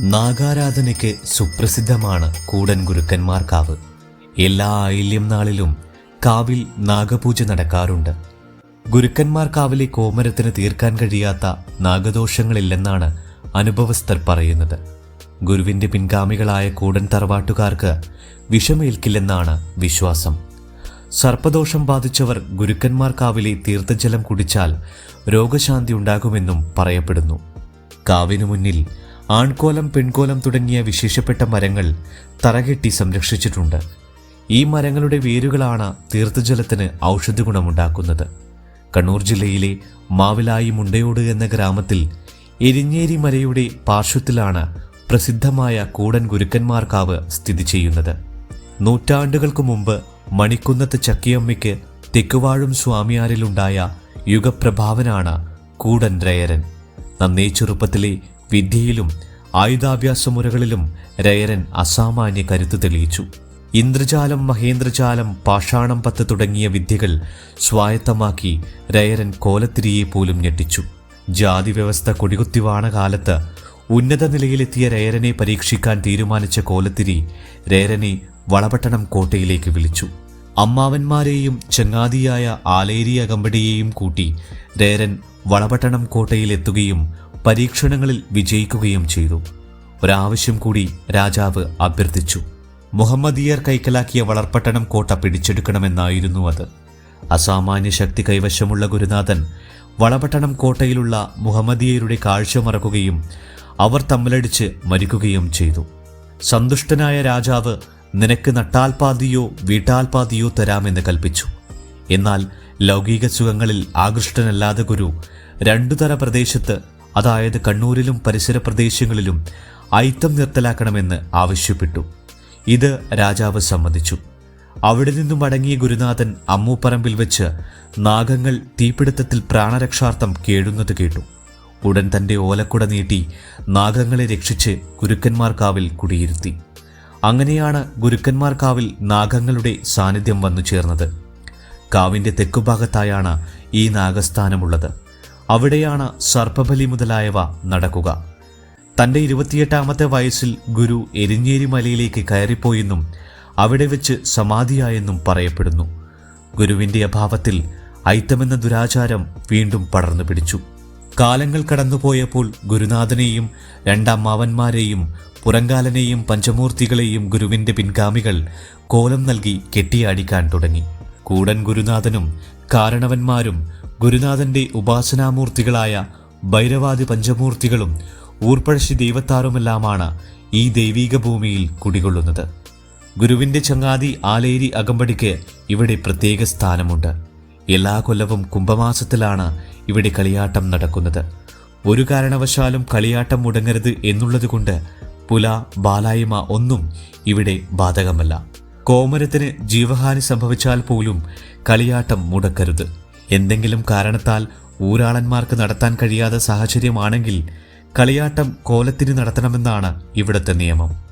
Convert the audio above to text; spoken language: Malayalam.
നാഗാരാധനയ്ക്ക് സുപ്രസിദ്ധമാണ് കൂടൻ ഗുരുക്കന്മാർ കാവ്. എല്ലാ ആയില്യം നാളിലും കാവിൽ നാഗപൂജ നടക്കാറുണ്ട്. ഗുരുക്കന്മാർ കാവിലെ കോമരത്തിന് തീർക്കാൻ കഴിയാത്ത നാഗദോഷങ്ങളില്ലെന്നാണ് അനുഭവസ്ഥർ പറയുന്നത്. ഗുരുവിന്റെ പിൻഗാമികളായ കൂടൻ തറവാട്ടുകാർക്ക് വിഷമേൽക്കില്ലെന്നാണ് വിശ്വാസം. സർപ്പദോഷം ബാധിച്ചവർ ഗുരുക്കന്മാർ കാവിലെ തീർത്ഥജലം കുടിച്ചാൽ രോഗശാന്തി ഉണ്ടാകുമെന്നും പറയപ്പെടുന്നു. കാവിനു മുന്നിൽ ആൺകോലം പെൺകോലം തുടങ്ങിയ വിശേഷപ്പെട്ട മരങ്ങൾ തറകെട്ടി സംരക്ഷിച്ചിട്ടുണ്ട്. ഈ മരങ്ങളുടെ വേരുകളാണ് തീർത്ഥജലത്തിന് ഔഷധ ഗുണമുണ്ടാക്കുന്നത് കണ്ണൂർ ജില്ലയിലെ മാവിലായി മുണ്ടയോട് എന്ന ഗ്രാമത്തിൽ എരിഞ്ഞേരി മലയുടെ പാർശ്വത്തിലാണ് പ്രസിദ്ധമായ കൂടൻ ഗുരുക്കന്മാർക്കാവ് സ്ഥിതി ചെയ്യുന്നത്. നൂറ്റാണ്ടുകൾക്ക് മുമ്പ് മണിക്കുന്നത്ത് ചക്കിയമ്മയ്ക്ക് തെക്കുവാഴും സ്വാമിയാരിലുണ്ടായ യുഗപ്രഭാവനാണ് കൂടൻ രയരൻ നന്നേ ചെറുപ്പത്തിലെ വിദ്യയിലും ആയുധാഭ്യാസ മുറകളിലും രയരൻ അസാമാന്യ കരുത്ത് തെളിയിച്ചു. ഇന്ദ്രജാലം മഹേന്ദ്രജാലം പാഷാണം പത്ത് തുടങ്ങിയ വിദ്യകൾ സ്വായത്തമാക്കി രയരൻ കോലത്തിരിയെ പോലും ഞെട്ടിച്ചു. ജാതി വ്യവസ്ഥ കൊടികുത്തിവാണ കാലത്ത് ഉന്നത നിലയിലെത്തിയ രയരനെ പരീക്ഷിക്കാൻ തീരുമാനിച്ച കോലത്തിരി രയരനെ വളപട്ടണം കോട്ടയിലേക്ക് വിളിച്ചു. അമ്മാവന്മാരെയും ചങ്ങാതിയായ ആലേരി അകമ്പടിയെയും കൂട്ടി രേരൻ വളപട്ടണം കോട്ടയിലെത്തുകയും പരീക്ഷണങ്ങളിൽ വിജയിക്കുകയും ചെയ്തു. ഒരാവശ്യം കൂടി രാജാവ് അഭ്യർത്ഥിച്ചു. മുഹമ്മദിയർ കൈക്കലാക്കിയ വളർപ്പട്ടണം കോട്ട പിടിച്ചെടുക്കണമെന്നായിരുന്നു അത്. അസാമാന്യ ശക്തി കൈവശമുള്ള ഗുരുനാഥൻ വളപട്ടണം കോട്ടയിലുള്ള മുഹമ്മദിയരുടെ കാഴ്ച മറക്കുകയും അവർ തമ്മിലടിച്ച് മരിക്കുകയും ചെയ്തു. സന്തുഷ്ടനായ രാജാവ് നിനക്ക് നട്ടാൽപാതിയോ വീട്ടാൽപാതിയോ തരാമെന്ന് കൽപ്പിച്ചു. എന്നാൽ ലൗകിക സുഖങ്ങളിൽ ആകൃഷ്ടനല്ലാതെ ഗുരു രണ്ടുതര പ്രദേശത്ത് അതായത് കണ്ണൂരിലും പരിസര പ്രദേശങ്ങളിലും ഐത്തം നിർത്തലാക്കണമെന്ന് ആവശ്യപ്പെട്ടു. ഇത് രാജാവ് സമ്മതിച്ചു. അവിടെ നിന്നും മടങ്ങിയ ഗുരുനാഥൻ അമ്മൂപ്പറമ്പിൽ വെച്ച് നാഗങ്ങൾ തീപിടുത്തത്തിൽ പ്രാണരക്ഷാർത്ഥം കേഴുന്നത് കേട്ടു. ഉടൻ തന്റെ ഓലക്കുട നീട്ടി നാഗങ്ങളെ രക്ഷിച്ച് ഗുരുക്കന്മാർക്കാവിൽ കുടിയിരുത്തി. അങ്ങനെയാണ് ഗുരുക്കന്മാർക്കാവിൽ നാഗങ്ങളുടെ സാന്നിധ്യം വന്നു ചേർന്നത്. കാവിന്റെ തെക്കുഭാഗത്തായാണ് ഈ നാഗസ്ഥാനമുള്ളത്. അവിടെയാണ് സർപ്പബലി മുതലായവ നടക്കുക. തന്റെ ഇരുപത്തിയെട്ടാമത്തെ വയസ്സിൽ ഗുരു എരിഞ്ഞേരി മലയിലേക്ക് കയറിപ്പോയെന്നും അവിടെ വെച്ച് സമാധിയായെന്നും പറയപ്പെടുന്നു. ഗുരുവിന്റെ അഭാവത്തിൽ ഐത്തമെന്ന ദുരാചാരം വീണ്ടും പടർന്നു പിടിച്ചു. കാലങ്ങൾ കടന്നുപോയപ്പോൾ ഗുരുനാഥനെയും രണ്ടമ്മാവന്മാരെയും പുറങ്കാലനെയും പഞ്ചമൂർത്തികളെയും ഗുരുവിന്റെ പിൻഗാമികൾ കോലം നൽകി കെട്ടിയാടിക്കാൻ തുടങ്ങി. കൂടൻ ഗുരുനാഥനും കാരണവന്മാരും ഗുരുനാഥന്റെ ഉപാസനാമൂർത്തികളായ ഭൈരവാദി പഞ്ചമൂർത്തികളും ഊർപ്പഴശ്ശി ദൈവത്താറുമെല്ലാമാണ് ഈ ദൈവീക ഭൂമിയിൽ കുടികൊള്ളുന്നത്. ഗുരുവിന്റെ ചങ്ങാതി ആലേരി അകമ്പടിക്ക് ഇവിടെ പ്രത്യേക സ്ഥാനമുണ്ട്. എല്ലാ കൊല്ലവും കുംഭമാസത്തിലാണ് ഇവിടെ കളിയാട്ടം നടക്കുന്നത്. ഒരു കാരണവശാലും കളിയാട്ടം മുടങ്ങരുത് എന്നുള്ളതുകൊണ്ട് പുല ബാലായ്മ ഒന്നും ഇവിടെ ബാധകമല്ല. കോമരത്തിന് ജീവഹാനി സംഭവിച്ചാൽ പോലും കളിയാട്ടം മുടക്കരുത്. എന്തെങ്കിലും കാരണത്താൽ ഊരാളന്മാർക്ക് നടത്താൻ കഴിയാത്ത സാഹചര്യമാണെങ്കിൽ കളിയാട്ടം കോലത്തിന് നടത്തണമെന്നാണ് ഇവിടുത്തെ നിയമം